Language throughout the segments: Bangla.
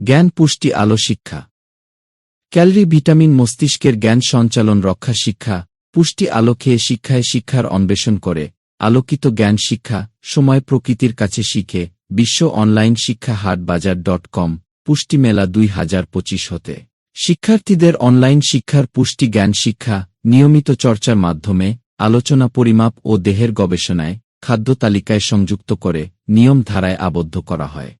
জ্ঞান পুষ্টি আলো শিক্ষা। ক্যালরি ভিটামিন মস্তিষ্কের জ্ঞান সঞ্চালন রক্ষা শিক্ষা, পুষ্টি আলো খেয়ে শিক্ষায় শিক্ষার অন্বেষণ করে, আলোকিত জ্ঞান শিক্ষা, সময় প্রকৃতির কাছে শিখে, বিশ্ব অনলাইন শিক্ষা হাট বাজার ডট কম পুষ্টি মেলা দুই হাজার পঁচিশ হতে। শিক্ষার্থীদের অনলাইন শিক্ষার পুষ্টি জ্ঞান শিক্ষা, নিয়মিত চর্চার মাধ্যমে, আলোচনা পরিমাপ ও দেহের গবেষণায়, খাদ্য তালিকায় সংযুক্ত করে নিয়ম ধারায় আবদ্ধ করা হয়।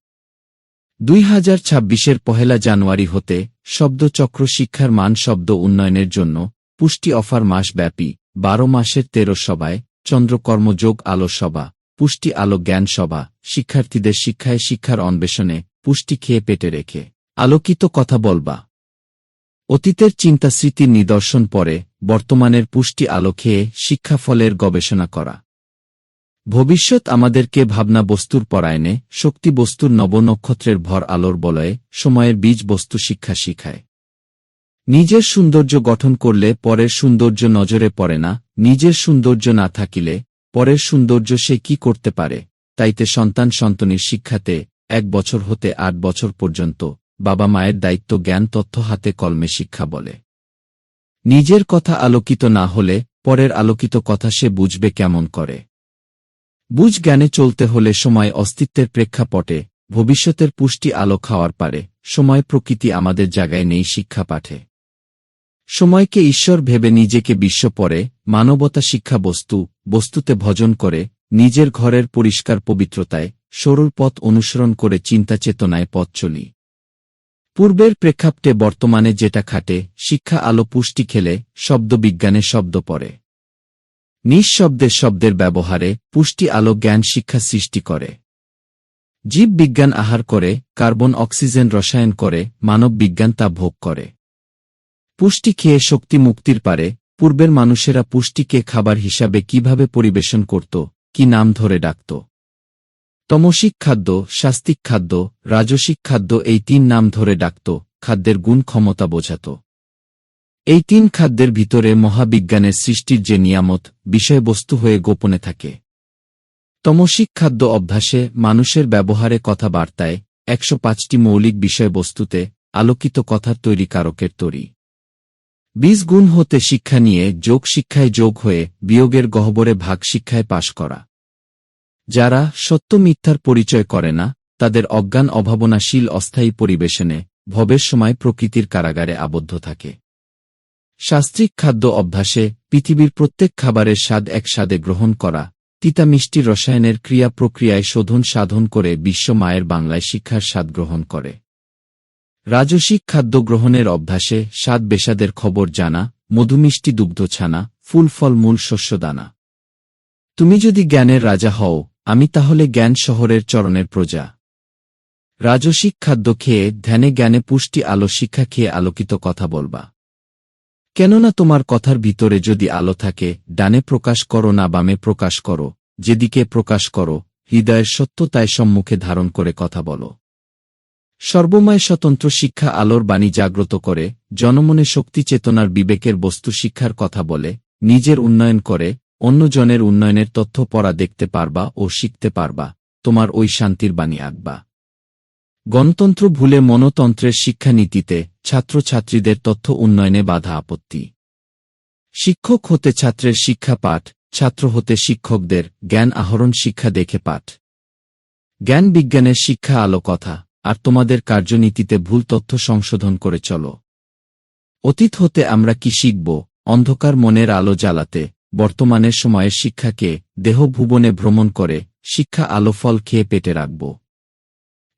দুই হাজার ছাব্বিশের পহেলা জানুয়ারি হতে শব্দচক্র শিক্ষার মান শব্দ উন্নয়নের জন্য পুষ্টি অফার মাসব্যাপী বারো মাসের তেরো সভায় চন্দ্রকর্মযোগ আলো সভা, পুষ্টি আলো জ্ঞান সভা, শিক্ষার্থীদের শিক্ষায় শিক্ষার অন্বেষণে পুষ্টি খেয়ে পেটে রেখে। আলোকিত কথা বলবা। অতীতের চিন্তা স্মৃতির নিদর্শন পরে বর্তমানের পুষ্টি আলো খেয়ে শিক্ষাফলের গবেষণা করা। ভবিষ্যৎ আমাদেরকে ভাবনা বস্তুর পরায়ণে, শক্তি বস্তুর নবনক্ষত্রের ভর আলোর বলয়ে, সময়ের বীজ বস্তু শিক্ষা শিখায়। নিজের সৌন্দর্য গঠন করলে পরের সৌন্দর্য নজরে পড়ে না, নিজের সৌন্দর্য না থাকিলে পরের সৌন্দর্য সে কি করতে পারে? তাইতে সন্তান সন্তনির শিক্ষাতে, এক বছর হতে আট বছর পর্যন্ত, বাবা মায়ের দায়িত্ব জ্ঞান তথ্য হাতে কলমে শিক্ষা বলে। নিজের কথা আলোকিত না হলে, পরের আলোকিত কথা সে বুঝবে কেমন করে। বুঝ জ্ঞানে চলতে হলে সময় অস্তিত্বের প্রেক্ষাপটে, ভবিষ্যতের পুষ্টি আলো খাওয়ার পারে, সময় প্রকৃতি আমাদের জায়গায় নেই শিক্ষা পাঠে। সময়কে ঈশ্বর ভেবে নিজেকে বিশ্ব পরে, মানবতা শিক্ষা বস্তু, বস্তুতে ভজন করে, নিজের ঘরের পরিষ্কার পবিত্রতায়, সরল পথ অনুসরণ করে চিন্তা চেতনায় পথ চলি। পূর্বের প্রেক্ষাপটে বর্তমানে যেটা খাটে, শিক্ষা আলো পুষ্টি খেলে, শব্দবিজ্ঞানে শব্দ পড়ে। নিঃশব্দের শব্দের ব্যবহারে পুষ্টি আলো জ্ঞান শিক্ষা সৃষ্টি করে। জীব বিজ্ঞান আহার করে, কার্বন অক্সিজেন রসায়ন করে, মানব বিজ্ঞান তা ভোগ করে। পুষ্টি খেয়ে শক্তি মুক্তির পারে, পূর্বের মানুষেরা পুষ্টিকে খাবার হিসাবে কীভাবে পরিবেশন করত, কি নাম ধরে ডাকত। তমসিক খাদ্য, শাস্তিক খাদ্য, রাজসিক খাদ্য এই তিন নাম ধরে ডাকত, খাদ্যের গুণ ক্ষমতা বোঝাত। এই তিন খাদ্যের ভিতরে মহাবিজ্ঞানের সৃষ্টির যে নিয়ামত, বিষয়বস্তু হয়ে গোপনে থাকে। তমসিক খাদ্য অভ্যাসে মানুষের ব্যবহারে কথাবার্তায় একশো পাঁচটি মৌলিক বিষয়বস্তুতে আলোকিত কথার তৈরি কারকের তৈরি। বীজ গুণ হতে শিক্ষা নিয়ে যোগ শিক্ষায় যোগ হয়ে বিয়োগের গহ্বরে ভাগ শিক্ষায় পাশ করা। যারা সত্য মিথ্যার পরিচয় করে না, তাদের অজ্ঞান অভাবনাশীল অস্থায়ী পরিবেশনে ভবের সময় প্রকৃতির কারাগারে আবদ্ধ থাকে। শাস্ত্রিক খাদ্য অভ্যাসে পৃথিবীর প্রত্যেক খাবারের স্বাদ এক স্বাদে গ্রহণ করা, তিতা মিষ্টি রসায়নের ক্রিয়া প্রক্রিয়ায় শোধন সাধন করে বিশ্ব মায়ের বাংলায় শিক্ষার স্বাদ গ্রহণ করে। রাজসিক খাদ্য গ্রহণের অভ্যাসে স্বাদ বেশাদের খবর জানা, মধুমিষ্টি দুগ্ধ ছানা, ফুল ফল মূল শস্য দানা। তুমি যদি জ্ঞানের রাজা হও, আমি তাহলে জ্ঞান শহরের চরণের প্রজা। রাজসিক খাদ্য খেয়ে ধ্যানে জ্ঞানে পুষ্টি আলো শিক্ষা খেয়ে আলোকিত কথা বলবা। কেননা তোমার কথার ভিতরে যদি আলো থাকে, ডানে প্রকাশ করো না বামে প্রকাশ করো, যেদিকে প্রকাশ করো, হৃদয়ের সত্যতায় সম্মুখে ধারণ করে কথা বলো। সর্বময় স্বতন্ত্র শিক্ষা আলোর বাণী জাগ্রত করে, জনমনে শক্তি চেতনার বিবেকের বস্তু শিক্ষার কথা বলে, নিজের উন্নয়ন করে, অন্যজনের উন্নয়নের তথ্য পড়া দেখতে পারবা ও শিখতে পারবা, তোমার ওই শান্তির বাণী আঁকবা। গণতন্ত্র ভুলে মনতন্ত্রের শিক্ষানীতিতে ছাত্রছাত্রীদের তথ্য উন্নয়নে বাধা আপত্তি। শিক্ষক হতে ছাত্রের শিক্ষা পাঠ, ছাত্র হতে শিক্ষকদের জ্ঞান আহরণ শিক্ষা দেখে পাঠ। জ্ঞান বিজ্ঞানের শিক্ষা আলো কথা, আর তোমাদের কার্যনীতিতে ভুল তথ্য সংশোধন করে চলো। অতীত হতে আমরা কি শিখব, অন্ধকার মনের আলো জ্বালাতে, বর্তমানের সময়ের শিক্ষাকে, দেহ ভুবনে ভ্রমণ করে, শিক্ষা আলো ফল খেয়ে পেটে রাখব।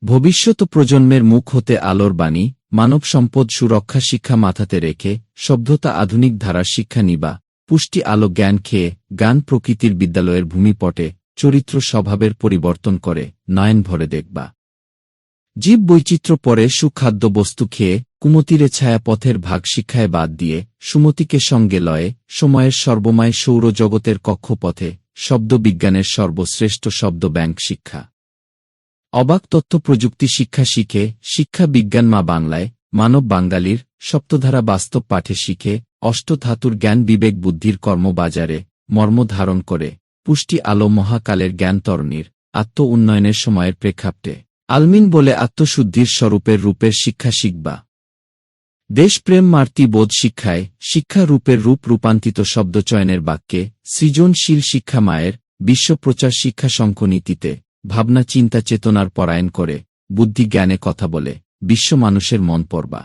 ভবিষ্যৎ প্রজন্মের মুখ হতে আলোর বাণী মানব সম্পদ সুরক্ষা শিক্ষা মাথাতে রেখে সভ্যতা আধুনিক ধারার শিক্ষা নিবা। পুষ্টি আলো জ্ঞান খেয়ে গান প্রকৃতির বিদ্যালয়ের ভূমিপটে চরিত্র স্বভাবের পরিবর্তন করে নয়ন ভরে দেখবা। জীব বৈচিত্র্য পরে সুখাদ্য বস্তু খেয়ে কুমতিরে ছায়া পথের ভাগ শিক্ষায় বাদ দিয়ে সুমতিকে সঙ্গে লয়ে সময়ের সর্বময় সৌরজগতের কক্ষপথে শব্দবিজ্ঞানের সর্বশ্রেষ্ঠ শব্দ ব্যাংক শিক্ষা। অবাক তথ্য প্রযুক্তি শিক্ষা শিখে, শিক্ষা বিজ্ঞান মা বাংলায়, মানব বাঙ্গালির সপ্তধারা বাস্তব পাঠে শিখে, অষ্টধাতুর জ্ঞান বিবেক বুদ্ধির কর্মবাজারে মর্ম ধারণ করে, পুষ্টি আলো মহাকালের জ্ঞান তরণীর আত্ম উন্নয়নের সময়ের প্রেক্ষাপটে। আলমিন বলে আত্মশুদ্ধির স্বরূপের রূপের শিক্ষা শিখবা। দেশপ্রেম মার্তি বোধ শিক্ষায়, শিক্ষা রূপের রূপ রূপান্তিত শব্দচয়নের বাক্যে, সৃজনশীল শিক্ষা মায়ের বিশ্বপ্রচার শিক্ষা সংখ্যনীতিতে ভাবনা চিন্তা চেতনার পরায়ণ করে বুদ্ধি জ্ঞানে কথা বলে বিশ্ব মানুষের মন পড়বা।